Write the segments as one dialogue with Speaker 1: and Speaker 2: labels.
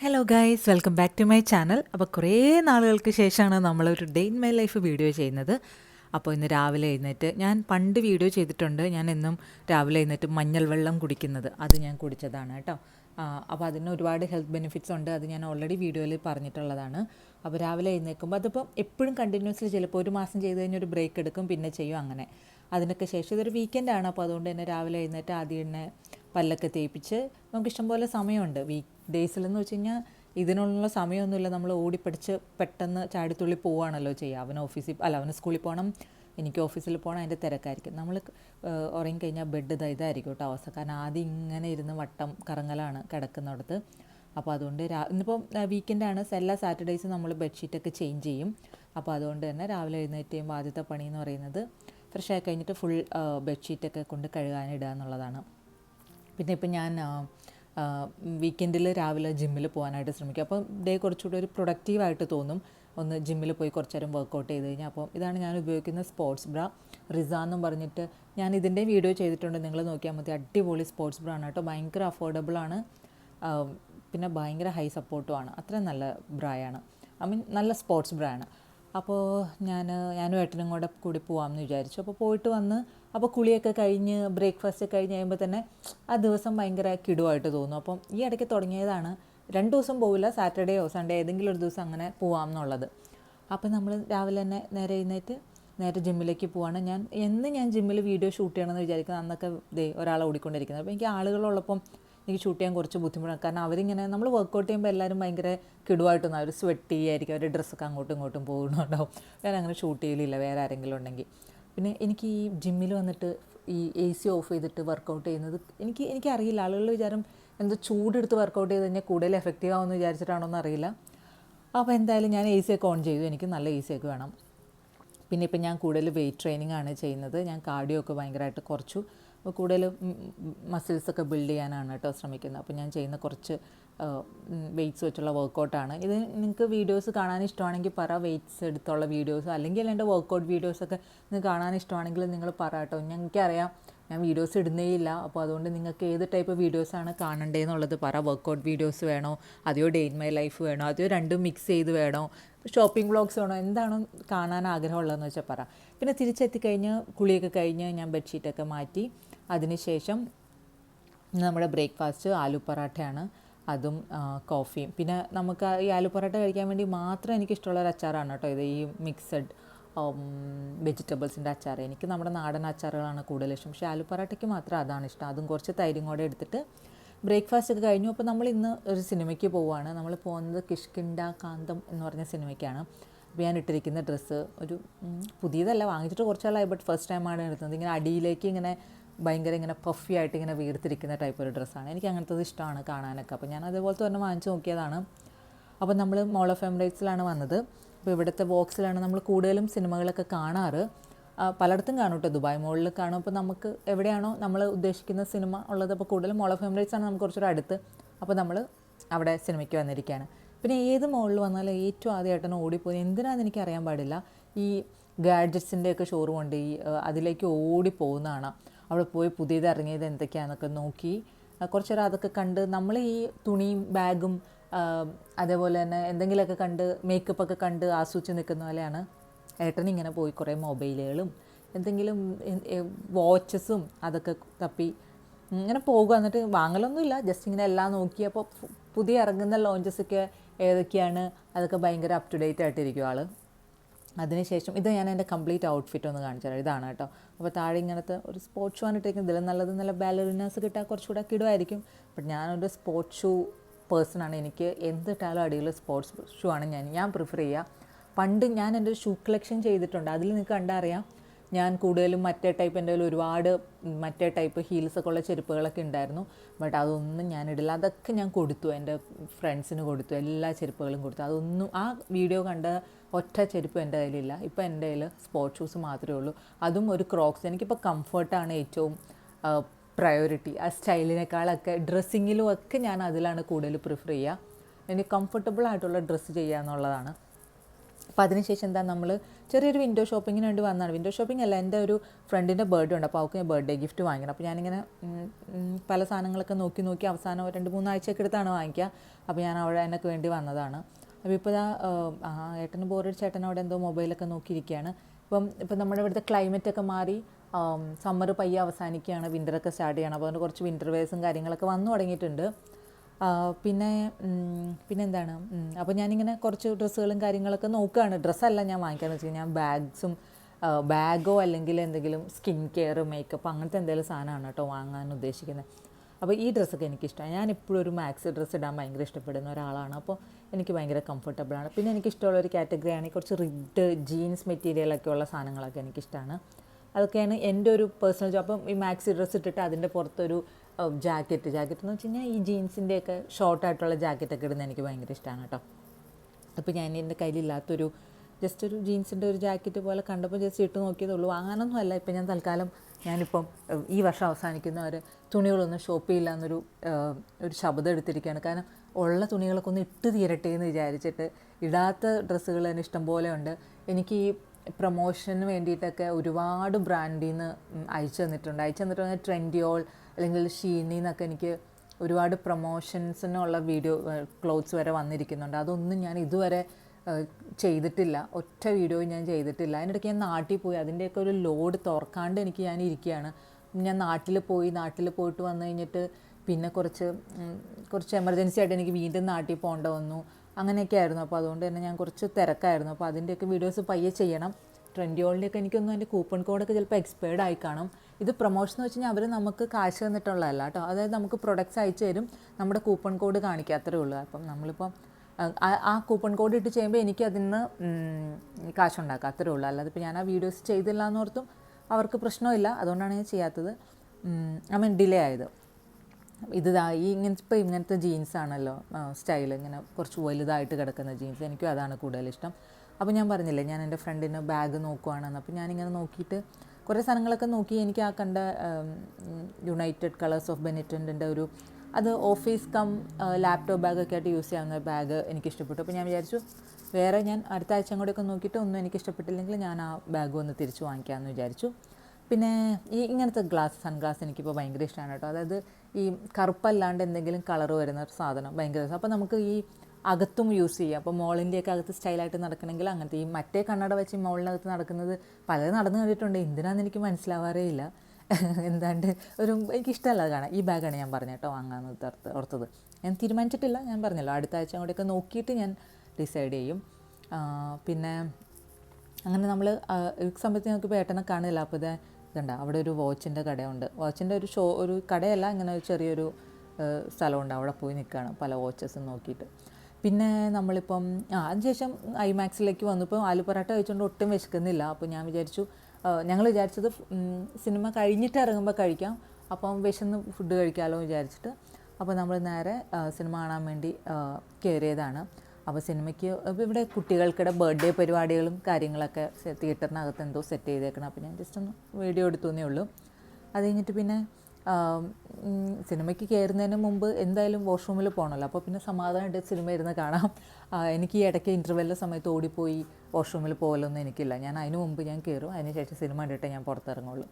Speaker 1: Hello guys welcome back to my channel അപ്പോൾ കുറേ നാളുകൾക്ക് ശേഷമാണ് നമ്മളൊരു day in my life video ചെയ്യുന്നത്. അപ്പോൾ ഇന്ന് രാവിലെ എഴുന്നേറ്റ് ഞാൻ പണ്ട് വീഡിയോ ചെയ്തിട്ടുണ്ട്. ഞാൻ എന്നും രാവിലെ എഴുന്നേറ്റ് മഞ്ഞൾ വെള്ളം കുടിക്കുന്നത്. അത് ഞാൻ കുടിച്ചതാണ് കേട്ടോ. അപ്പോൾ അതിന് ഒരുപാട് ഹെൽത്ത് ബെനിഫിറ്റ്സ് ഉണ്ട്. അത് ഞാൻ ഓൾറെഡി വീഡിയോയിൽ പറഞ്ഞിട്ടുള്ളതാണ്. അപ്പോൾ രാവിലെ എഴുന്നേൽക്കുമ്പോൾ അതിപ്പോൾ എപ്പോഴും കണ്ടിന്യൂസ്ലി ചിലപ്പോൾ ഒരു മാസം ചെയ്ത് കഴിഞ്ഞാൽ ഒരു ബ്രേക്ക് എടുക്കും. പിന്നെ ചെയ്യും അങ്ങനെ. അതിനൊക്കെ ശേഷം ഇതൊരു വീക്കെൻഡാണ് അപ്പോൾ അതുകൊണ്ട് തന്നെ രാവിലെ എഴുന്നേറ്റ് ആദ്യം തന്നെ പല്ലൊക്കെ തേപ്പിച്ച്. നമുക്ക് ഇഷ്ടംപോലെ സമയമുണ്ട്. വീക്ക് ഡേയ്സിലെന്ന് വെച്ച് കഴിഞ്ഞാൽ ഇതിനുള്ള സമയമൊന്നുമില്ല. നമ്മൾ ഓടിപ്പിടിച്ച് പെട്ടെന്ന് ചാടിത്തുള്ളി പോവുകയാണല്ലോ ചെയ്യുക. അവന് ഓഫീസിൽ അല്ല അവന് സ്കൂളിൽ പോകണം എനിക്ക് ഓഫീസിൽ പോകണം അതിന്റെ തിരക്കായിരിക്കും. നമ്മൾ ഉറങ്ങി കഴിഞ്ഞാൽ ബെഡ് ഇതാ ഇതായിരിക്കും കേട്ടോ അവസ്ഥ. കാരണം ആദ്യം ഇങ്ങനെ ഇരുന്ന് വട്ടം കറങ്ങലാണ് കിടക്കുന്നിടത്ത്. അപ്പോൾ അതുകൊണ്ട് രാ ഇന്നിപ്പം വീക്കെൻഡാണ്. എല്ലാ സാറ്റർഡേയ്സും നമ്മൾ ബെഡ്ഷീറ്റൊക്കെ ചേഞ്ച് ചെയ്യും. അപ്പോൾ അതുകൊണ്ട് തന്നെ രാവിലെ എഴുന്നേറ്റ് ചെയ്യുമ്പോൾ ആദ്യത്തെ പണി എന്ന് പറയുന്നത് ഫ്രഷ് ആയി കഴിഞ്ഞിട്ട് ഫുൾ ബെഡ്ഷീറ്റൊക്കെ കൊണ്ട് കഴുകാനിടുക എന്നുള്ളതാണ്. പിന്നെ ഇപ്പം ഞാൻ വീക്കെൻഡിൽ രാവിലെ ജിമ്മിൽ പോകാനായിട്ട് ശ്രമിക്കും. അപ്പോൾ ഡേ കുറച്ചുകൂടി ഒരു പ്രൊഡക്റ്റീവായിട്ട് തോന്നും. ഒന്ന് ജിമ്മിൽ പോയി കുറച്ച് നേരം വർക്കൗട്ട് ചെയ്ത് കഴിഞ്ഞാൽ അപ്പം ഇതാണ് ഞാൻ ഉപയോഗിക്കുന്ന സ്പോർട്സ് ബ്ര റിസ എന്നും പറഞ്ഞിട്ട് ഞാൻ ഇതിന്റെ വീഡിയോ ചെയ്തിട്ടുണ്ട്. നിങ്ങൾ നോക്കിയാൽ മതി. അടിപൊളി സ്പോർട്സ് ബ്ര ആണ് കേട്ടോ. ഭയങ്കര അഫോർഡബിൾ ആണ്. പിന്നെ ഭയങ്കര ഹൈ സപ്പോർട്ടും ആണ്. അത്രയും നല്ല ബ്രായാണ് ഐ മീൻ നല്ല സ്പോർട്സ് ബ്രാ ആണ്. അപ്പോൾ ഞാൻ ഞാനും ഏട്ടനും കൂടെ കൂടി പോകാമെന്ന് വിചാരിച്ചു. അപ്പോൾ പോയിട്ട് വന്ന് അപ്പോൾ കുളിയൊക്കെ കഴിഞ്ഞ് ബ്രേക്ക്ഫാസ്റ്റ് കഴിഞ്ഞ് കഴിയുമ്പോൾ തന്നെ ആ ദിവസം ഭയങ്കര കിടുവായിട്ട് തോന്നും. അപ്പം ഈ ഇടയ്ക്ക് തുടങ്ങിയതാണ്. രണ്ട് ദിവസം പോവില്ല സാറ്റർഡേയോ സൺഡേ ഏതെങ്കിലും ഒരു ദിവസം അങ്ങനെ പോവാം എന്നുള്ളത് അപ്പോൾ നമ്മൾ രാവിലെ തന്നെ നേരെ എഴുന്നേറ്റ് നേരെ ജിമ്മിലേക്ക് പോവാണ്. ഞാൻ എന്ന് ഞാൻ ജിമ്മിൽ വീഡിയോ ഷൂട്ട് ചെയ്യണമെന്ന് വിചാരിക്കുന്നത് അന്നൊക്കെ ദേ ഒരാളെ ഓടിക്കൊണ്ടിരിക്കുന്നത്. അപ്പോൾ എനിക്ക് ആളുകളുള്ളപ്പം എനിക്ക് ഷൂട്ട് ചെയ്യാൻ കുറച്ച് ബുദ്ധിമുട്ടാണ്. കാരണം അവരിങ്ങനെ നമ്മൾ വർക്കൗട്ട് ചെയ്യുമ്പോൾ എല്ലാവരും ഭയങ്കര കിടുവായിട്ടൊന്നും അവർ സ്വെറ്റ് ആയിരിക്കും. അവരുടെ ഡ്രസ്സൊക്കെ അങ്ങോട്ടും ഇങ്ങോട്ടും പോകുന്നുണ്ടാവും. ഞാൻ അങ്ങനെ ഷൂട്ട് ചെയ്യലില്ല. വേറെ ആരെങ്കിലും ഉണ്ടെങ്കിൽ. പിന്നെ എനിക്ക് ഈ ജിമ്മിൽ വന്നിട്ട് ഈ എ സി ഓഫ് ചെയ്തിട്ട് വർക്കൗട്ട് ചെയ്യുന്നത് എനിക്ക് എനിക്കറിയില്ല. ആളുകളുടെ വിചാരം എന്തോ ചൂടെടുത്ത് വർക്കൗട്ട് ചെയ്ത് കഴിഞ്ഞാൽ കൂടുതൽ എഫക്റ്റീവ് ആവുമെന്ന് വിചാരിച്ചിട്ടാണോ എന്നറിയില്ല. അപ്പോൾ എന്തായാലും ഞാൻ എ സി ഒക്കെ ഓൺ ചെയ്തു. എനിക്ക് നല്ല എ സി ഒക്കെ വേണം. പിന്നെ ഇപ്പം ഞാൻ കൂടുതൽ വെയിറ്റ് ട്രെയിനിങ് ആണ് ചെയ്യുന്നത്. ഞാൻ കാർഡിയോ ഒക്കെ ഭയങ്കരമായിട്ട് കുറച്ചു. കൂടുതൽ മസിൽസൊക്കെ ബിൽഡ് ചെയ്യാനാണ് കേട്ടോ ശ്രമിക്കുന്നത്. അപ്പോൾ ഞാൻ ചെയ്യുന്ന കുറച്ച് വെയ്റ്റ്സ് വെച്ചുള്ള വർക്കൗട്ടാണ് ഇത് നിങ്ങൾക്ക് വീഡിയോസ് കാണാൻ ഇഷ്ടമാണെങ്കിൽ പറ വെയ്റ്റ്സ് എടുത്തുള്ള വീഡിയോസ് അല്ലെങ്കിൽ എന്റെ വർക്കൗട്ട് വീഡിയോസൊക്കെ നിങ്ങൾക്ക് കാണാൻ ഇഷ്ടമാണെങ്കിൽ നിങ്ങൾ പറ കേട്ടോ. ഞങ്ങൾക്കറിയാം ഞാൻ വീഡിയോസ് ഇടുന്നേ ഇല്ല അപ്പോൾ അതുകൊണ്ട് നിങ്ങൾക്ക് ഏത് ടൈപ്പ് വീഡിയോസാണ് കാണണ്ടേന്നുള്ളത് പറ. വർക്കൗട്ട് വീഡിയോസ് വേണോ? അതെയോ ഡേ ഇൻ മൈ ലൈഫ് വേണോ? അതെയോ രണ്ടും മിക്സ് ചെയ്ത് വേണോ? ഷോപ്പിംഗ് വ്ളോഗ്സ് വേണോ? എന്താണോ കാണാൻ ആഗ്രഹമുള്ളതെന്ന് വെച്ചാൽ പറ. പിന്നെ തിരിച്ചെത്തി കഴിഞ്ഞ് കുളിയൊക്കെ കഴിഞ്ഞ് ഞാൻ ബെഡ്ഷീറ്റൊക്കെ മാറ്റി അതിനുശേഷം നമ്മുടെ ബ്രേക്ക്ഫാസ്റ്റ് ആലു പൊറാട്ടയാണ് അതും കോഫിയും. പിന്നെ നമുക്ക് ഈ ആലു പൊറാട്ട കഴിക്കാൻ വേണ്ടി മാത്രം എനിക്കിഷ്ടമുള്ള ഒരു അച്ചാറാണ് കേട്ടോ ഇത് ഈ മിക്സഡ് വെജിറ്റബിൾസിന്റെ അച്ചാർ എനിക്ക് നമ്മുടെ നാടൻ അച്ചാറുകളാണ് കൂടുതൽ ഇഷ്ടം. പക്ഷേ ആലു പൊറാട്ടയ്ക്ക് മാത്രം അതാണ് ഇഷ്ടം. അതും കുറച്ച് തൈരും കൂടെ എടുത്തിട്ട് ബ്രേക്ക്ഫാസ്റ്റ് ഒക്കെ കഴിഞ്ഞു. അപ്പോൾ നമ്മൾ ഇന്ന് ഒരു സിനിമയ്ക്ക് പോവുകയാണ്. നമ്മൾ പോകുന്നത് കിഷ്കിണ്ട കാന്തം എന്ന് പറഞ്ഞ സിനിമയ്ക്കാണ്. അപ്പോൾ ഞാൻ ഇട്ടിരിക്കുന്ന ഡ്രസ്സ് ഒരു പുതിയതല്ല വാങ്ങിച്ചിട്ട് കുറച്ചാളായി ബട്ട് ഫസ്റ്റ് ടൈമാണ് എടുത്തത്. ഇങ്ങനെ അടിയിലേക്ക് ഇങ്ങനെ ഭയങ്കര ഇങ്ങനെ പഫി ആയിട്ട് ഇങ്ങനെ വീർത്തിരിക്കുന്ന ടൈപ്പ് ഒരു ഡ്രസ്സാണ് എനിക്ക് അങ്ങനത്തത് ഇഷ്ടമാണ് കാണാനൊക്കെ. അപ്പോൾ ഞാൻ അതേപോലത്തെ തന്നെ വാങ്ങിച്ച് നോക്കിയതാണ്. അപ്പോൾ നമ്മൾ മോൾ ഓഫ് എമിറേറ്റ്സിലാണ് വന്നത്. അപ്പോൾ ഇവിടുത്തെ ബോക്സിലാണ് നമ്മൾ കൂടുതലും സിനിമകളൊക്കെ കാണാറ്. പലയിടത്തും കാണും കേട്ടോ ദുബായ് മോളിൽ കാണും. അപ്പോൾ നമുക്ക് എവിടെയാണോ നമ്മൾ ഉദ്ദേശിക്കുന്ന സിനിമ ഉള്ളത്. അപ്പോൾ കൂടുതലും മോൾ ഓഫ് എമിറേറ്റ്സ് ആണ് നമുക്ക് കുറച്ചൊരു അടുത്ത്. അപ്പോൾ നമ്മൾ അവിടെ സിനിമയ്ക്ക് വന്നിരിക്കുകയാണ് പിന്നെ ഏത് മോളിൽ വന്നാലും ഏറ്റവും ആദ്യമായിട്ടാണ് ഓടിപ്പോയി എന്തിനാണെന്ന് എനിക്ക് അറിയാൻ പാടില്ല. ഈ ഗാഡ്ജറ്റ്സിന്റെയൊക്കെ ഷോറൂം ഉണ്ട്. ഈ അതിലേക്ക് ഓടി പോകുന്നതാണ് അവിടെ പോയി പുതിയത് ഇറങ്ങിയത് എന്തൊക്കെയാണെന്നൊക്കെ നോക്കി. കുറച്ച് നേരം അതൊക്കെ കണ്ട് നമ്മൾ ഈ തുണിയും ബാഗും അതേപോലെ തന്നെ എന്തെങ്കിലുമൊക്കെ കണ്ട് മേക്കപ്പ് ഒക്കെ കണ്ട് ആസ്വദിച്ച് നിൽക്കുന്ന പോലെയാണ്. ഏട്ടൻ ഇങ്ങനെ പോയി കുറേ മൊബൈലുകളും എന്തെങ്കിലും വാച്ചസും അതൊക്കെ തപ്പി. ഇങ്ങനെ പോകുക എന്നിട്ട് വാങ്ങലൊന്നുമില്ല. ജസ്റ്റ് ഇങ്ങനെ എല്ലാം നോക്കിയപ്പോൾ പുതിയ ഇറങ്ങുന്ന ലോഞ്ചസ് ഒക്കെ ഏതൊക്കെയാണ്? അതൊക്കെ ഭയങ്കര അപ് ടു ഡേറ്റ് ആയിട്ടിരിക്കും ആൾ അതിനുശേഷം ഇത് ഞാൻ എന്റെ കംപ്ലീറ്റ് ഔട്ട്ഫിറ്റ് ഒന്ന് കാണിച്ചു തരാം. ഇതാണ് കേട്ടോ. അപ്പോൾ താഴെ ഇങ്ങനത്തെ ഒരു സ്പോർട്സ് ഷൂ ആണ് ഇട്ടേക്കുന്നത്. ഇതിൽ നല്ലത് നല്ല ബാലറിനാസ് കിട്ടാൻ കുറച്ചുകൂടെ കിടുമായിരിക്കും ബട്ട് ഞാനൊരു സ്പോർട്സ് ഷൂ പേഴ്സൺ ആണ്. എനിക്ക് എന്ത് ഇട്ടാലും അടിയിൽ സ്പോർട്സ് ഷൂ ആണ് ഞാൻ. ഞാൻ പ്രിഫർ ചെയ്യുക. പണ്ട് ഞാൻ എന്റെ ഷൂ കളക്ഷൻ ചെയ്തിട്ടുണ്ട്. അതിൽ നിങ്ങൾക്ക് കണ്ടറിയാം. ഞാൻ കൂടുതലും മറ്റേ ടൈപ്പ് എന്റെ ഒരുപാട് മറ്റേ ടൈപ്പ് ഹീൽസൊക്കെ ഉള്ള ചെരുപ്പുകളൊക്കെ ഉണ്ടായിരുന്നു. ബട്ട് അതൊന്നും ഞാൻ ഇടില്ല അതൊക്കെ ഞാൻ കൊടുത്തു. എന്റെ ഫ്രണ്ട്സിന് കൊടുത്തു. എല്ലാ ചെരുപ്പുകളും കൊടുത്തു. അതൊന്നും ആ വീഡിയോ കണ്ട ഒറ്റ ചെരുപ്പ് എന്റെ കയ്യിലില്ല. ഇപ്പോൾ എന്റെ കയ്യിൽ സ്പോർട്സ് ഷൂസ് മാത്രമേ ഉള്ളൂ. അതും ഒരു ക്രോക്സ് എനിക്കിപ്പോൾ കംഫർട്ടാണ് ഏറ്റവും പ്രയോറിറ്റി ആ സ്റ്റൈലിനേക്കാളൊക്കെ ഡ്രസ്സിങ്ങിലും ഒക്കെ ഞാൻ അതിലാണ് കൂടുതൽ പ്രിഫർ ചെയ്യുക. എനിക്ക് കംഫർട്ടബിൾ ആയിട്ടുള്ള ഡ്രസ്സ് ചെയ്യുക എന്നുള്ളതാണ്. അപ്പോൾ അതിനുശേഷം എന്താ നമ്മൾ ചെറിയൊരു വിൻഡോ ഷോപ്പിങ്ങിന് വേണ്ടി വന്നതാണ്. വിൻഡോ ഷോപ്പിംഗ് അല്ല എന്റെ ഒരു ഫ്രണ്ടിന്റെ ബർത്ത്ഡേ ഉണ്ട്. അപ്പോൾ അവൾക്ക് ബർത്ത്ഡേ ഗിഫ്റ്റ് വാങ്ങിക്കണം. അപ്പോൾ ഞാനിങ്ങനെ പല സാധനങ്ങളൊക്കെ നോക്കി നോക്കി അവസാനം രണ്ട് മൂന്നാഴ്ചയൊക്കെ എടുത്താണ് വാങ്ങിക്കുക. അപ്പോൾ ഞാൻ അവിടെ എനിക്ക് വേണ്ടി വന്നതാണ്. അപ്പോൾ ഇപ്പോൾ ഇതാ ആ ഏട്ടന് ബോറടിച്ച ചേട്ടൻ അവിടെ എന്തോ മൊബൈലൊക്കെ നോക്കിയിരിക്കുകയാണ്. ഇപ്പം ഇപ്പം നമ്മുടെ ഇവിടുത്തെ ക്ലൈമറ്റ് ഒക്കെ മാറി സമ്മർ പയ്യെ അവസാനിക്കുകയാണ്. വിന്ററൊക്കെ സ്റ്റാർട്ട് ചെയ്യണം. അപ്പോൾ അതുകൊണ്ട് കുറച്ച് വിന്റർ വെയർസും കാര്യങ്ങളൊക്കെ വന്നു തുടങ്ങിയിട്ടുണ്ട്. പിന്നെ പിന്നെന്താണ് അപ്പോൾ ഞാനിങ്ങനെ കുറച്ച് ഡ്രസ്സുകളും കാര്യങ്ങളൊക്കെ നോക്കുകയാണ്. ഡ്രസ്സല്ല ഞാൻ വാങ്ങിക്കാന്ന് വെച്ച് കഴിഞ്ഞാൽ ബാഗ്സും ബാഗോ അല്ലെങ്കിൽ എന്തെങ്കിലും സ്കിൻ കെയർ മേക്കപ്പ് അങ്ങനത്തെ എന്തെങ്കിലും സാധനമാണ് കേട്ടോ വാങ്ങാൻ ഉദ്ദേശിക്കുന്നത്. അപ്പോൾ ഈ ഡ്രസ്സൊക്കെ എനിക്കിഷ്ടമാണ് ഞാൻ ഇപ്പോഴും ഒരു മാക്സ് ഡ്രസ്സ് ഇടാൻ ഭയങ്കര ഇഷ്ടപ്പെടുന്ന ഒരാളാണ്. അപ്പോൾ എനിക്ക് ഭയങ്കര കംഫർട്ടബിളാണ് പിന്നെ എനിക്കിഷ്ടമുള്ള ഒരു കാറ്റഗറിയാണ് കുറച്ച് റിഡ് ജീൻസ് മെറ്റീരിയലൊക്കെ ഉള്ള സാധനങ്ങളൊക്കെ എനിക്കിഷ്ടമാണ് അതൊക്കെയാണ് എന്റെ ഒരു പേഴ്സണൽ ജോബ് അപ്പം ഈ മാക്സി ഡ്രസ്സ് ഇട്ടിട്ട് അതിന്റെ പുറത്തൊരു ജാക്കറ്റ്. ജാക്കറ്റ് എന്ന് വെച്ച് കഴിഞ്ഞാൽ ഈ ജീൻസിന്റെയൊക്കെ ഷോർട്ടായിട്ടുള്ള ജാക്കറ്റൊക്കെ ഇടുന്നത് എനിക്ക് ഭയങ്കര ഇഷ്ടമാണ് കേട്ടോ. അപ്പോൾ ഞാൻ എന്റെ കയ്യിലില്ലാത്തൊരു ജസ്റ്റ് ഒരു ജീൻസിന്റെ ഒരു ജാക്കറ്റ് പോലെ കണ്ടപ്പോൾ ജസ്റ്റ് ഇട്ട് നോക്കിയതുള്ളൂ അങ്ങനൊന്നും അല്ല. ഇപ്പം ഞാൻ തൽക്കാലം ഞാനിപ്പം ഈ വർഷം അവസാനിക്കുന്നവർ തുണികളൊന്നും ഷോപ്പ് ചെയ്യില്ല എന്നൊരു ഒരു ശബ്ദം എടുത്തിരിക്കുകയാണ്. കാരണം ഉള്ള തുണികളൊക്കെ ഒന്ന് ഇട്ട് തീരട്ടെ എന്ന് വിചാരിച്ചിട്ട് ഇടാത്ത ഡ്രസ്സുകൾ തന്നെ ഇഷ്ടം പോലെ ഉണ്ട്. എനിക്ക് ഈ പ്രൊമോഷന് വേണ്ടിയിട്ടൊക്കെ ഒരുപാട് ബ്രാൻഡിൽ നിന്ന് അയച്ചു തന്നിട്ടുണ്ട്. അയച്ചു തന്നിട്ടുണ്ട് ട്രെൻഡിയോൾ അല്ലെങ്കിൽ ഷീനി എന്നൊക്കെ എനിക്ക് ഒരുപാട് പ്രൊമോഷൻസിനുള്ള വീഡിയോ ക്ലോത്ത്സ് വരെ വന്നിരിക്കുന്നുണ്ട്. അതൊന്നും ഞാൻ ഇതുവരെ ചെയ്തിട്ടില്ല. ഒറ്റ വീഡിയോ ഞാൻ ചെയ്തിട്ടില്ല. അതിനിടയ്ക്ക് ഞാൻ നാട്ടിൽ പോയി. അതിന്റെയൊക്കെ ഒരു ലോഡ് തുറക്കാണ്ട് എനിക്ക് ഞാൻ ഇരിക്കുകയാണ്. ഞാൻ നാട്ടിൽ പോയി. നാട്ടിൽ പോയിട്ട് വന്നു കഴിഞ്ഞിട്ട് പിന്നെ കുറച്ച് കുറച്ച് എമർജൻസി ആയിട്ട് എനിക്ക് വീണ്ടും നാട്ടിൽ പോകേണ്ട വന്നു. അങ്ങനെയൊക്കെ ആയിരുന്നു അപ്പോൾ അതുകൊണ്ട് തന്നെ ഞാൻ കുറച്ച് തിരക്കായിരുന്നു. അപ്പോൾ അതിന്റെയൊക്കെ വീഡിയോസ് പയ്യെ ചെയ്യണം. ട്രെൻഡിയോളിന്റെയൊക്കെ എനിക്കൊന്നും അതിന്റെ കൂപ്പൺ കോഡൊക്കെ ചിലപ്പോൾ എക്സ്പയർഡ് ആയി കാണും. ഇത് പ്രൊമോഷൻ എന്ന് വെച്ച് കഴിഞ്ഞാൽ അവർ നമുക്ക് കാശ് തന്നിട്ടുള്ളതല്ല കേട്ടോ. അതായത് നമുക്ക് പ്രൊഡക്ട്സ് അയച്ചു തരും. നമ്മുടെ കൂപ്പൺ കോഡ് കാണിക്കുക അത്രേ ഉള്ളൂ. അപ്പം നമ്മളിപ്പം ആ- കൂപ്പൺ കോഡ് ഇട്ട് ചെയ്യുമ്പോൾ എനിക്ക് അതിൽ നിന്ന് ഉം, കാശുണ്ടാക്കാം അത്രേ ഉള്ളൂ. അല്ലാതെ ഇപ്പോൾ ഞാൻ ആ വീഡിയോസ് ചെയ്തില്ല എന്നോർത്തും അവർക്ക് പ്രശ്നമില്ല. അതുകൊണ്ടാണ് ഞാൻ ചെയ്യാത്തത്. ഐ മീൻ ഡിലേ ആയത്. ഇത് ഈ ഇങ്ങനത്തെ ഇപ്പോൾ ഇങ്ങനത്തെ ജീൻസ് ആണല്ലോ സ്റ്റൈൽ ഇങ്ങനെ കുറച്ച് വലുതായിട്ട് കിടക്കുന്ന ജീൻസ് എനിക്കും അതാണ് കൂടുതൽ ഇഷ്ടം. അപ്പോൾ ഞാൻ പറഞ്ഞില്ലേ ഞാൻ എന്റെ ഫ്രണ്ടിന് ബാഗ് നോക്കുവാണെന്ന്. അപ്പോൾ ഞാനിങ്ങനെ നോക്കിയിട്ട് കുറേ സാധനങ്ങളൊക്കെ നോക്കി എനിക്ക് ആ കണ്ട യുണൈറ്റഡ് കളേഴ്സ് ഓഫ് ബെനിറ്റന്റെ ഒരു അത് ഓഫീസ് കം ലാപ്ടോപ്പ് ബാഗൊക്കെ ആയിട്ട് യൂസ് ചെയ്യാവുന്ന ബാഗ് എനിക്ക് ഇഷ്ടപ്പെട്ടു അപ്പോൾ ഞാൻ വിചാരിച്ചു വേറെ ഞാൻ അടുത്ത ആഴ്ച കൂടെയൊക്കെ നോക്കിയിട്ട് ഒന്നും എനിക്ക് ഇഷ്ടപ്പെട്ടില്ലെങ്കിൽ ഞാൻ ആ ബാഗ് ഒന്ന് തിരിച്ച് വാങ്ങിക്കാമെന്ന് വിചാരിച്ചു. പിന്നെ ഈ ഇങ്ങനത്തെ ഗ്ലാസ് സൺഗ്ലാസ് എനിക്കിപ്പോൾ ഭയങ്കര ഇഷ്ടമാണ് കേട്ടോ. അതായത് ഈ കറുപ്പല്ലാണ്ട് എന്തെങ്കിലും കളർ വരുന്ന ഒരു സാധനം ഭയങ്കര രസം. അപ്പോൾ നമുക്ക് ഈ അകത്തും യൂസ് ചെയ്യാം. അപ്പോൾ മോളിന്റെയൊക്കെ അകത്ത് സ്റ്റൈലായിട്ട് നടക്കണമെങ്കിൽ അങ്ങനത്തെ ഈ മറ്റേ കണ്ണട വെച്ച് മോളിനകത്ത് നടക്കുന്നത് പലരും നടന്നു കണ്ടിട്ടുണ്ട്. എന്തിനാന്ന് എനിക്ക് മനസ്സിലാവാറേ ഇല്ല. എന്താണ്ട് ഒരു എനിക്കിഷ്ടമല്ല കാണാൻ. ഈ ബാഗാണ് ഞാൻ പറഞ്ഞു കേട്ടോ വാങ്ങാമെന്ന് ഓർത്തത്. ഞാൻ തീരുമാനിച്ചിട്ടില്ല ഞാൻ പറഞ്ഞല്ലോ. അടുത്ത ആഴ്ച കൂടെയൊക്കെ നോക്കിയിട്ട് ഞാൻ ഡിസൈഡ് ചെയ്യും. പിന്നെ അങ്ങനെ നമ്മൾ ഈ സമയത്ത് ഞങ്ങൾക്ക് ഇപ്പോൾ ഏട്ടനെ കാണില്ല അപ്പോൾ ഇത് ഇതുണ്ട് അവിടെ ഒരു വാച്ചിന്റെ കടയുണ്ട്. വാച്ചിന്റെ ഒരു ഷോ ഒരു കടയല്ല ഇങ്ങനെ ഒരു ചെറിയൊരു സ്ഥലമുണ്ട്. അവിടെ പോയി നിൽക്കുകയാണ് പല വാച്ചസും നോക്കിയിട്ട്. പിന്നെ നമ്മളിപ്പം അതിനുശേഷം ഐമാക്സിലേക്ക് വന്നപ്പോൾ ആലു പൊറാട്ട കഴിച്ചുകൊണ്ട് ഒട്ടും വിശക്കുന്നില്ല. അപ്പോൾ ഞാൻ വിചാരിച്ചു ഞങ്ങൾ വിചാരിച്ചത് സിനിമ കഴിഞ്ഞിട്ട് ഇറങ്ങുമ്പോൾ കഴിക്കാം. അപ്പം വിശന്ന് ഫുഡ് കഴിക്കാമല്ലോ വിചാരിച്ചിട്ട്. അപ്പോൾ നമ്മൾ നേരെ സിനിമ കാണാൻ വേണ്ടി കയറിയതാണ്. അപ്പോൾ സിനിമയ്ക്ക് അപ്പോൾ ഇവിടെ കുട്ടികൾക്കിടെ ബർത്ത്ഡേ പരിപാടികളും കാര്യങ്ങളൊക്കെ തിയേറ്ററിനകത്ത് എന്തോ സെറ്റ് ചെയ്തേക്കണം. അപ്പോൾ ഞാൻ ജസ്റ്റ് ഒന്ന് വീഡിയോ എടുത്തുന്നേ ഉള്ളൂ. അത് കഴിഞ്ഞിട്ട് പിന്നെ സിനിമയ്ക്ക് കയറുന്നതിന് മുമ്പ് എന്തായാലും വാഷ്റൂമിൽ പോകണമല്ലോ അപ്പോൾ പിന്നെ സമാധാനമായിട്ട് സിനിമ ഇരുന്ന് കാണാം. എനിക്ക് ഈ ഇടയ്ക്ക് ഇന്റർവെല്ലിന്റെ സമയത്ത് ഓടിപ്പോയി വാഷ്റൂമിൽ പോകലൊന്നും എനിക്കില്ല. ഞാൻ അതിന് മുമ്പ് ഞാൻ കയറും അതിന് ശേഷം സിനിമ കണ്ടിട്ടേ ഞാൻ പുറത്തിറങ്ങുള്ളൂ.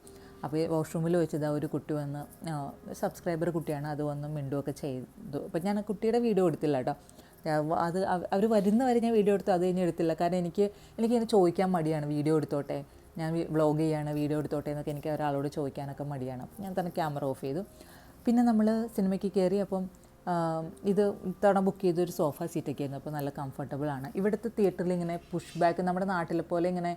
Speaker 1: അപ്പോൾ ഈ വാഷ്റൂമിൽ വെച്ചത് ഒരു കുട്ടി വന്ന് സബ്സ്ക്രൈബർ കുട്ടിയാണ്. അത് വന്ന് മിണ്ടുമൊക്കെ ചെയ്തു. അപ്പോൾ ഞാൻ ആ കുട്ടിയുടെ വീഡിയോ എടുത്തില്ല കേട്ടോ. അത് അവർ വരുന്നവരെ ഞാൻ വീഡിയോ എടുത്തു അത് കഴിഞ്ഞ് എടുത്തില്ല. കാരണം എനിക്ക് എനിക്ക് എന്നെ ചോദിക്കാൻ മടിയാണ് വീഡിയോ എടുത്തോട്ടെ. ഞാൻ വ്ളോഗ് ചെയ്യാണ് വീഡിയോ എടുത്തോട്ടെ എന്നൊക്കെ എനിക്ക് ഒരാളോട് ചോദിക്കാനൊക്കെ മടിയാണ്. ഞാൻ തന്നെ ക്യാമറ ഓഫ് ചെയ്തു. പിന്നെ നമ്മൾ സിനിമയ്ക്ക് കയറി അപ്പം ഇത് ഇത്തവണ ബുക്ക് ചെയ്തൊരു സോഫ സീറ്റൊക്കെ ആയിരുന്നു. അപ്പോൾ നല്ല കംഫർട്ടബിൾ ആണ്. ഇവിടുത്തെ തിയേറ്ററിൽ ഇങ്ങനെ പുഷ് ബാക്ക് നമ്മുടെ നാട്ടിലെ പോലെ ഇങ്ങനെ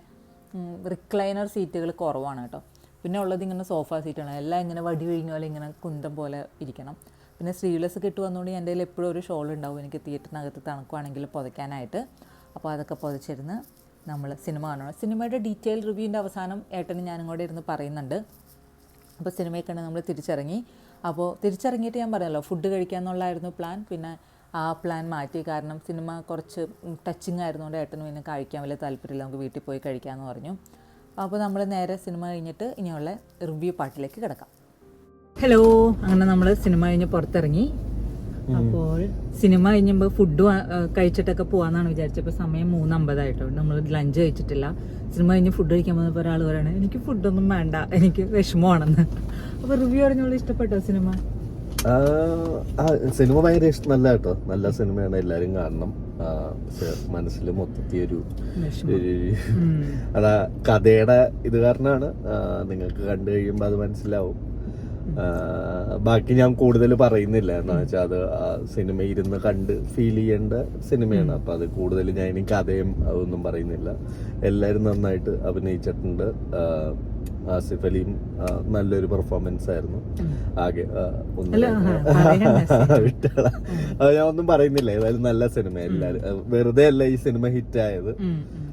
Speaker 1: റിക്ലൈനർ സീറ്റുകൾ കുറവാണ് കേട്ടോ. പിന്നെ ഉള്ളത് ഇങ്ങനെ സോഫ സീറ്റാണ് എല്ലാം ഇങ്ങനെ വടി കഴിഞ്ഞ പോലെ ഇങ്ങനെ കുന്തം പോലെ ഇരിക്കണം. പിന്നെ സ്ലീവ്ലെസ് കിട്ടു വന്നുകൊണ്ട് എന്റെ കയ്യിൽ എപ്പോഴും ഒരു ഷോൾ ഉണ്ടാവും. എനിക്ക് തിയേറ്ററിനകത്ത് തണുക്കുവാണെങ്കിൽ പുതയ്ക്കാനായിട്ട്. അപ്പോൾ അതൊക്കെ പുതച്ചിരുന്ന് നമ്മൾ സിനിമ കാണണം. സിനിമയുടെ ഡീറ്റെയിൽ റിവ്യൂവിന്റെ അവസാനം ഏട്ടനും ഞാനും കൂടെ ഇരുന്ന് പറയുന്നുണ്ട്. അപ്പോൾ സിനിമയൊക്കെ നമ്മൾ തിരിച്ചിറങ്ങി. അപ്പോൾ തിരിച്ചിറങ്ങിയിട്ട് ഞാൻ പറഞ്ഞല്ലോ ഫുഡ് കഴിക്കാമെന്നുള്ളായിരുന്നു പ്ലാൻ പിന്നെ ആ പ്ലാൻ മാറ്റി. കാരണം സിനിമ കുറച്ച് ടച്ചിങ് ആയിരുന്നുകൊണ്ട് ഏട്ടന് പിന്നെ കഴിക്കാൻ വലിയ താല്പര്യമില്ല. നമുക്ക് വീട്ടിൽ പോയി കഴിക്കാമെന്ന് പറഞ്ഞു. അപ്പോൾ നമ്മൾ നേരെ സിനിമ കഴിഞ്ഞിട്ട് ഇനിയുള്ള റിവ്യൂ പാട്ടിലേക്ക് കിടക്കാം. ഹലോ അങ്ങനെ നമ്മൾ സിനിമ കഴിഞ്ഞ് പുറത്തിറങ്ങി. അപ്പോൾ സിനിമ കഴിഞ്ഞപ്പോൾ ഫുഡ് കഴിച്ചിട്ടൊക്കെ പോവാന്നാണ് വിചാരിച്ചപ്പോൾ സമയം മൂന്ന് അമ്പതായിട്ടോ നമ്മൾ ലഞ്ച് കഴിച്ചിട്ടില്ല. സിനിമ കഴിഞ്ഞ് ഫുഡ് കഴിക്കാൻ വന്നപ്പോൾ ഒരാൾ പറയണേ എനിക്ക് ഫുഡൊന്നും വേണ്ട. എനിക്ക് വിഷമമാണെന്ന്. അപ്പോൾ റിവ്യൂ അറിഞ്ഞോളൂ ഇഷ്ടപ്പെട്ടോ സിനിമ?
Speaker 2: സിനിമ ഭയങ്കര ഇഷ്ടം നല്ല കേട്ടോ. നല്ല സിനിമയാണ് എല്ലാരും കാണണം. മനസ്സിൽ മൊത്തത്തിൽ ഒരു. അതാ കഥയുടെ ഇത് കാരണമാണ്. നിങ്ങൾക്ക് കണ്ടു കഴിയുമ്പോൾ അത് മനസ്സിലാവും. ബാക്കി ഞാൻ കൂടുതൽ പറയുന്നില്ല. എന്ന് വെച്ചാൽ അത് സിനിമ ഇരുന്ന് കണ്ട് ഫീൽ ചെയ്യേണ്ട സിനിമയാണ്. അപ്പൊ അത് കൂടുതൽ ഞാൻ ഇനി കഥയും അതൊന്നും പറയുന്നില്ല. എല്ലാവരും നന്നായിട്ട് അഭിനയിച്ചിട്ടുണ്ട്. ആസിഫ് അലിയും നല്ലൊരു പെർഫോമൻസ് ആയിരുന്നു. ആകെ ഞാൻ ഒന്നും പറയുന്നില്ല. ഏതായാലും നല്ല സിനിമ എല്ലാരും. വെറുതെ അല്ല ഈ സിനിമ ഹിറ്റ് ആയത്.
Speaker 1: ഉം, ഉം.
Speaker 2: ആ,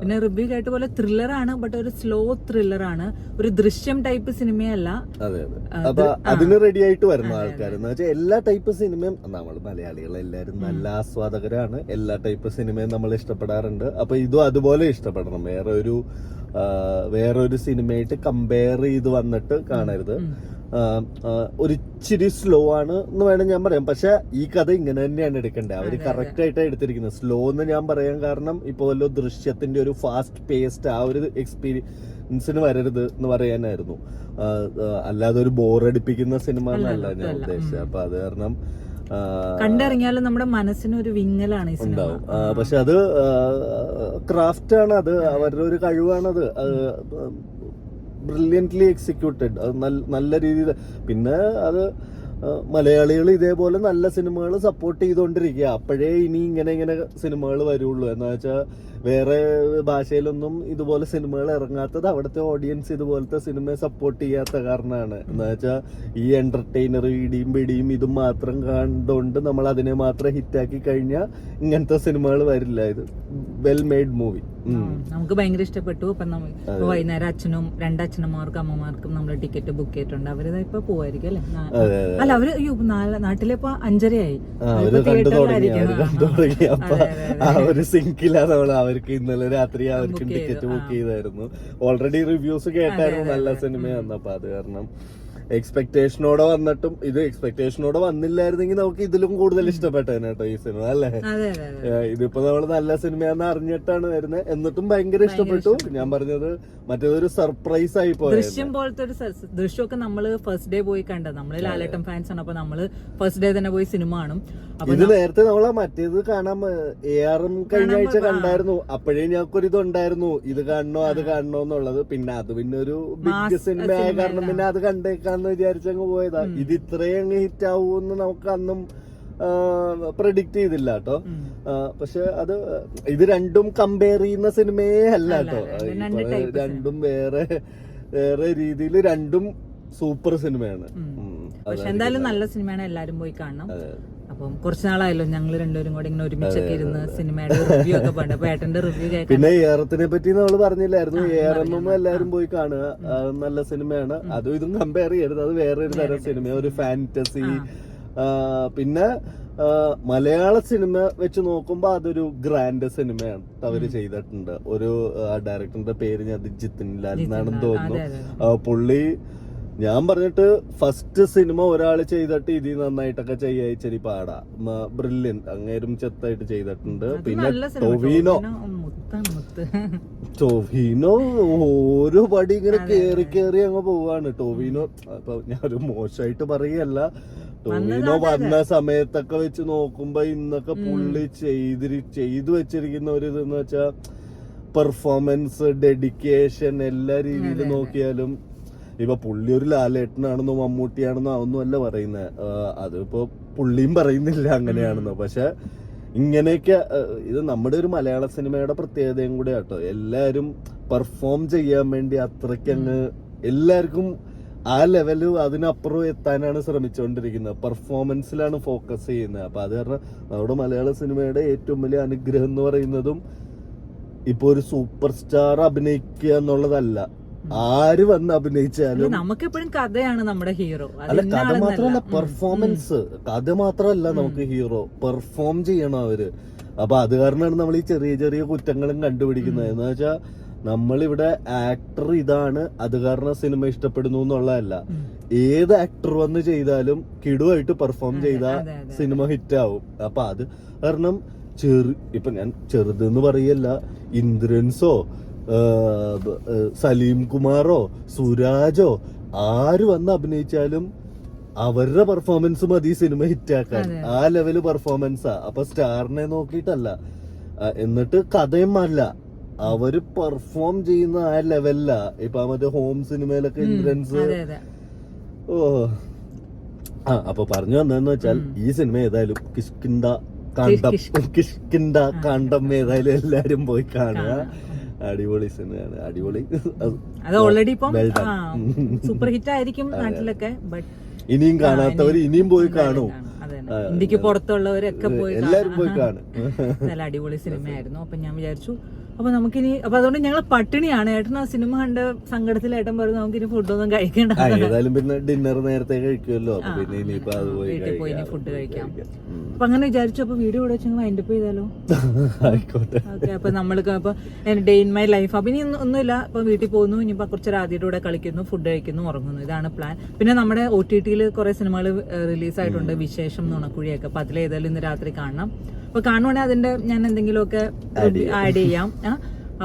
Speaker 1: പിന്നെ റിവ്യൂ കേട്ട പോലെ ത്രില്ലർ ആണ് ബട്ട് ഒരു സ്ലോ ത്രില്ലർ ആണ്. ഒരു ദൃശ്യം ടൈപ്പ് സിനിമയല്ല.
Speaker 2: അതെ അതെ. അപ്പൊ അതിന് റെഡി ആയിട്ട് വരുന്ന ആൾക്കാർ എന്ന് വെച്ചാൽ എല്ലാ ടൈപ്പ് സിനിമയും നമ്മൾ മലയാളികൾ എല്ലാവരും നല്ല ആസ്വാദകരാണ്. എല്ലാ ടൈപ്പ് സിനിമയും നമ്മൾ ഇഷ്ടപ്പെടാറുണ്ട്. അപ്പൊ ഇതും അതുപോലെ ഇഷ്ടപ്പെടണം. വേറെ ഒരു വേറൊരു സിനിമയായിട്ട് കമ്പയർ ചെയ്ത് വന്നിട്ട് കാണരുത്. ആ, ആ, ഒരു ഇച്ചിരി സ്ലോ ആണ് എന്ന് വേണം ഞാൻ പറയാം പക്ഷെ ഈ കഥ ഇങ്ങനെ തന്നെയാണ് എടുക്കേണ്ടത്. അവർ കറക്റ്റ് ആയിട്ടാണ് എടുത്തിരിക്കുന്നത്. സ്ലോ എന്ന് ഞാൻ പറയാൻ കാരണം ഇപ്പൊ വല്ല ദൃശ്യത്തിന്റെ ഒരു ഫാസ്റ്റ് പേസ്റ്റ് ആ ഒരു എക്സ്പീരിയൻസിന് വരരുത് എന്ന് പറയാനായിരുന്നു. അല്ലാതെ ഒരു ബോറടിപ്പിക്കുന്ന സിനിമ എന്നല്ല ഞാൻ ഉദ്ദേശിച്ചത്. അപ്പൊ അത് കാരണം
Speaker 1: കണ്ടിറങ്ങിയാലും നമ്മുടെ മനസ്സിന് ഒരു വിങ്ങലാണ് ഈ സിനിമ
Speaker 2: ഉണ്ടാവും. പക്ഷെ അത് ക്രാഫ്റ്റ് ആണ് അത്. അവരുടെ ഒരു കഴിവാണത്. ബ്രില്യന്റ്ലി എക്സിക്യൂട്ടഡ് അത് നല്ല രീതിയിൽ പിന്നെ അത് മലയാളികൾ ഇതേപോലെ നല്ല സിനിമകൾ സപ്പോർട്ട് ചെയ്തുകൊണ്ടിരിക്കുക. അപ്പോഴേ ഇനി ഇങ്ങനെ ഇങ്ങനെ സിനിമകൾ വരുള്ളൂ. എന്ന് വെച്ചാൽ വേറെ ഭാഷയിലൊന്നും ഇതുപോലെ സിനിമകൾ ഇറങ്ങാത്തത് അവിടുത്തെ ഓഡിയൻസ് ഇതുപോലത്തെ സിനിമയെ സപ്പോർട്ട് ചെയ്യാത്ത കാരണമാണ്. എന്ന് വെച്ചാൽ ഈ എന്റർടൈനർ ഇടിയും പിടിയും ഇതും മാത്രം കണ്ടുകൊണ്ട് നമ്മൾ അതിനെ മാത്രം ഹിറ്റാക്കി കഴിഞ്ഞാൽ ഇങ്ങനത്തെ സിനിമകൾ വരില്ല. ഇത് വെൽ മെയ്ഡ് മൂവി
Speaker 1: നമുക്ക് ഭയങ്കര ഇഷ്ടപ്പെട്ടു. ഇപ്പൊ വൈകുന്നേരം അച്ഛനും രണ്ടച്ഛനമാർക്കും അമ്മമാർക്കും നമ്മൾ ടിക്കറ്റ് ബുക്ക് ചെയ്തിട്ടുണ്ട്. അവരിതാ ഇപ്പൊ പോവായിരിക്കും അല്ലെ? അല്ല അവർ നാട്ടിലിപ്പോ അഞ്ചരയായി.
Speaker 2: അവർ
Speaker 1: അവരിപ്പോ
Speaker 2: കണ്ടു തുടങ്ങി
Speaker 1: തിയേറ്ററിലായിരിക്കും.
Speaker 2: അവർ കണ്ടു തുടങ്ങി. അപ്പൊ ആ ഒരു സിങ്കിലാ നമ്മൾ അവർക്ക് ഇന്നലെ രാത്രി അവർക്ക് ടിക്കറ്റ് ബുക്ക് ചെയ്തായിരുന്നു. ഓൾറെഡി റിവ്യൂസ് കേട്ടായിരുന്നു. നല്ല സിനിമയാണ് അപ്പൊ അത് കാരണം എക്സ്പെക്ടേഷനോടെ വന്നിട്ടും ഇത് എക്സ്പെക്ടേഷനോടെ വന്നില്ലായിരുന്നെങ്കിൽ നമുക്ക് ഇതിലും കൂടുതൽ ഇഷ്ടപ്പെട്ടേനെ കേട്ടോ ഈ സിനിമ അല്ലേ? ഇതിപ്പോ നമ്മൾ നല്ല സിനിമയാന്ന് അറിഞ്ഞിട്ടാണ് വരുന്നത്. എന്നിട്ടും ഭയങ്കര ഇഷ്ടപ്പെട്ടു. ഞാൻ പറഞ്ഞത് മറ്റേതൊരു സർപ്രൈസ് ആയി പോയി
Speaker 1: ദൃശ്യം പോലത്തെ ഒരു ദൃശ്യമൊക്കെ നമ്മൾ ഫസ്റ്റ് ഡേ പോയി കണ്ടത്. നമ്മൾ ലാലേട്ടൻ ഫാൻസ് ആണ്. അപ്പൊ നമ്മൾ ഫസ്റ്റ് ഡേ തന്നെ പോയി സിനിമ കാണും.
Speaker 2: ഇത് നേരത്തെ നമ്മളെ മറ്റേത് കാണാൻ എ ആറും കഴിഞ്ഞ ആഴ്ച കണ്ടായിരുന്നു. അപ്പോഴേ ഞങ്ങൾക്കൊരു ഇതുണ്ടായിരുന്നു ഇത് കാണണോ അത് കാണണോ എന്നുള്ളത്. പിന്നെ അത് പിന്നെ ഒരു ബിഗ് സിനിമ ആയ കാരണം പിന്നെ അത് കണ്ടേക്കാന്ന് വിചാരിച്ചങ്ങ് പോയതാ. ഇത് ഇത്രയും അങ്ങ് ഹിറ്റ് ആവുമെന്ന് നമുക്ക് അന്നും പ്രഡിക്റ്റ് ചെയ്തില്ല കേട്ടോ. പക്ഷെ അത് ഇത് രണ്ടും കമ്പയർ ചെയ്യുന്ന സിനിമയേ അല്ല കേട്ടോ.
Speaker 1: രണ്ട്
Speaker 2: വേറെ വേറെ രീതിയിൽ രണ്ടും സൂപ്പർ സിനിമയാണ്.
Speaker 1: പക്ഷെ എന്തായാലും നല്ല സിനിമയാണ് എല്ലാരും പോയി കാണണം. അപ്പം കുറച്ച് നാളായല്ലോ ഞങ്ങൾ രണ്ടുപേരും കൂടി ഇങ്ങനെ ഒരുമിച്ചൊക്കെ ഇരുന്ന് സിനിമയുടെ റിവ്യൂ ഒക്കെ പണ്ട്. അപ്പൊ ഏട്ടന്റെ റിവ്യൂ
Speaker 2: പിന്നെ ഏറത്തിനെ പറ്റി നമ്മൾ പറഞ്ഞില്ലായിരുന്നു. ഏറൊന്നും എല്ലാരും പോയി കാണുക. നല്ല സിനിമയാണ്. അതും ഇതും കമ്പയർ ചെയ്യരുത്. അത് വേറെ ഒരു തരം സിനിമ ഒരു ഫാന്റസി പിന്നെ മലയാള സിനിമ വെച്ച് നോക്കുമ്പോ അതൊരു ഗ്രാൻഡ് സിനിമയാണ്. അവർ ചെയ്തിട്ടുണ്ട്. ഒരു ഡയറക്ടറിന്റെ പേര് ഞാൻ ജിത്തിൻ ലാൽ എന്നാണെന്ന് തോന്നുന്നു. പുള്ളി ഞാൻ പറഞ്ഞിട്ട് ഫസ്റ്റ് സിനിമ ഒരാൾ ചെയ്തിട്ട് ഇതിൽ നന്നായിട്ടൊക്കെ ചെയ്യാ ഇച്ചിരി പാടാ ബ്രില്യൻ അങ്ങേരും ചെത്തായിട്ട് ചെയ്തിട്ടുണ്ട്. പിന്നെ ടൊവിനോ.
Speaker 1: ടൊവിനോ
Speaker 2: ഓരോ പടി ഇങ്ങനെ കേറി കേറി അങ്ങ് പോവാണ്. ടൊവിനോ അപ്പൊ ഞാൻ ഒരു മോശമായിട്ട് പറയല്ല. ടൊവിനോ വന്ന സമയത്തൊക്കെ വെച്ച് നോക്കുമ്പോ ഇന്നൊക്കെ പുള്ളി ചെയ്തി ചെയ്തു വെച്ചിരിക്കുന്ന ഒരു ഇതെന്ന് വെച്ചാ പെർഫോമൻസ് ഡെഡിക്കേഷൻ എല്ലാ രീതിയിലും നോക്കിയാലും ഇപ്പൊ പുള്ളി ഒരു ലാലേട്ടനാണെന്നോ മമ്മൂട്ടിയാണെന്നോ ഒന്നും അല്ല പറയുന്നത് അതിപ്പോ പുള്ളിയും പറയുന്നില്ല അങ്ങനെയാണെന്നോ. പക്ഷെ ഇങ്ങനെയൊക്കെ ഇത് നമ്മുടെ ഒരു മലയാള സിനിമയുടെ പ്രത്യേകതയും കൂടെ ആട്ടോ എല്ലാരും പെർഫോം ചെയ്യാൻ വേണ്ടി അത്രയ്ക്ക് അങ്ങ് എല്ലാവർക്കും ആ ലെവൽ അതിനപ്പുറം എത്താനാണ് ശ്രമിച്ചുകൊണ്ടിരിക്കുന്നത് പെർഫോമൻസിലാണ് ഫോക്കസ് ചെയ്യുന്നത്. അപ്പൊ അത് കാരണം നമ്മുടെ മലയാള സിനിമയുടെ ഏറ്റവും വലിയ അനുഗ്രഹം എന്ന് പറയുന്നതും ഇപ്പൊ ഒരു സൂപ്പർ സ്റ്റാർ അഭിനയിക്കുക എന്നുള്ളതല്ല. ആര് വന്ന് അഭിനയിച്ചാലും
Speaker 1: നമുക്ക് എപ്പോഴും കഥയാണ് നമ്മുടെ ഹീറോ.
Speaker 2: അല്ല കഥ മാത്രമല്ല പെർഫോമൻസ് കഥ മാത്രമല്ല നമുക്ക് ഹീറോ പെർഫോം ചെയ്യണം അവർ. അപ്പൊ അത് കാരണമാണ് നമ്മൾ ഈ ചെറിയ ചെറിയ കുറ്റങ്ങളും കണ്ടുപിടിക്കുന്നത്. എന്ന് വെച്ചാൽ നമ്മളിവിടെ ആക്ടർ ഇതാണ് അത് കാരണം സിനിമ ഇഷ്ടപ്പെടുന്നു എന്നുള്ളതല്ല. ഏത് ആക്ടർ വന്ന് ചെയ്താലും കിടുവായിട്ട് പെർഫോം ചെയ്ത. സിനിമ ഹിറ്റ് ആവും അപ്പൊ അത് കാരണം ചെറു ഇപ്പൊ ഞാൻ ചെറുതെന്ന് പറയല്ല ഇന്ദ്രൻസോ സലീം കുമാറോ സുരാജോ ആര് വന്ന് അഭിനയിച്ചാലും അവരുടെ പെർഫോമൻസ് മതി സിനിമ ഹിറ്റാക്കാൻ. ആ ലെവൽ പെർഫോമൻസാ അപ്പൊ സ്റ്റാറിനെ നോക്കിയിട്ടല്ല. എന്നിട്ട് കഥയും അല്ല. അവർ പെർഫോം ചെയ്യുന്ന ആ ലെവലില ഇപ്പൊ മറ്റേ ഹോം സിനിമയിലൊക്കെ
Speaker 1: അതെ
Speaker 2: ഓ. ആ അപ്പൊ പറഞ്ഞു വന്നതെന്ന് വെച്ചാൽ ഈ സിനിമ ഏതായാലും കിഷ്കിന്ത കണ്ടം. കിഷ്കിന്ത കണ്ടം ഏതായാലും എല്ലാരും പോയി കാണുക.
Speaker 1: കാണാം.
Speaker 2: അടിപൊളി സിനിമയാണ്. അടിപൊളി.
Speaker 1: അത് ഓൾറെഡി ഇപ്പം സൂപ്പർ ഹിറ്റ് ആയിരിക്കും നാട്ടിലൊക്കെ ബട്ട്
Speaker 2: ഇനിയും കാണാത്തവർ ഇനിയും പോയി കാണൂ.
Speaker 1: ഇന്ത്യയ്ക്ക് പുറത്തുള്ളവരൊക്കെ പോയി
Speaker 2: എല്ലാരും പോയി
Speaker 1: കാണാം.
Speaker 2: കാണും.
Speaker 1: നല്ല അടിപൊളി സിനിമയായിരുന്നു. അപ്പൊ ഞാൻ വിചാരിച്ചു അപ്പൊ നമുക്കിനി അപ്പൊ അതുകൊണ്ട് ഞങ്ങൾ പട്ടിണിയാണ്. ഏട്ടൻ ആ സിനിമ കണ്ട സങ്കടത്തിൽ ഏട്ടൻ പറഞ്ഞു നമുക്കിനി ഫുഡൊന്നും കഴിക്കേണ്ട.
Speaker 2: ഏതായാലും പിന്നെ ഡിന്നർ നേരത്തെ കഴിക്കുമല്ലോ. അപ്പൊ പിന്നെ ഇനിയിപ്പോ അത്
Speaker 1: വീട്ടിൽ പോയി ഇനി ഫുഡ് കഴിക്കാം. അപ്പൊ അങ്ങനെ വിചാരിച്ചു. അപ്പൊ വീഡിയോ ഇവിടെ വെച്ച് വൈൻഡപ്പ് ചെയ്താലോ?
Speaker 2: ആയിക്കോട്ടെ.
Speaker 1: ഓക്കെ അപ്പൊ നമ്മൾക്ക് അപ്പൊ ഡേ ഇൻ മൈ ലൈഫ് അപ്പൊ ഇനി ഒന്നുമില്ല. ഇപ്പൊ വീട്ടിൽ പോകുന്നു. ഇനിയിപ്പോ കുറച്ച് രാതിയുടെ കൂടെ കളിക്കുന്നു ഫുഡ് കഴിക്കുന്നു ഉറങ്ങുന്നു. ഇതാണ് പ്ലാൻ പിന്നെ നമ്മുടെ ഒ ടി ടിയിൽ കുറെ സിനിമകൾ റിലീസ് ആയിട്ടുണ്ട്. വിശേഷം നുണക്കുഴിയൊക്കെ. അപ്പൊ അതിലേതായാലും ഇന്ന് രാത്രി കാണണം. അപ്പൊ കാണുവാണെങ്കിൽ അതിന്റെ ഞാൻ എന്തെങ്കിലുമൊക്കെ ആഡ് ചെയ്യാം.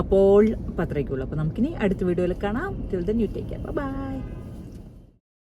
Speaker 1: അപ്പോൾ അപ്പൊ അപ്പോൾ അപ്പൊ നമുക്കിനി അടുത്ത വീഡിയോയിൽ കാണാം. Till then you take care bye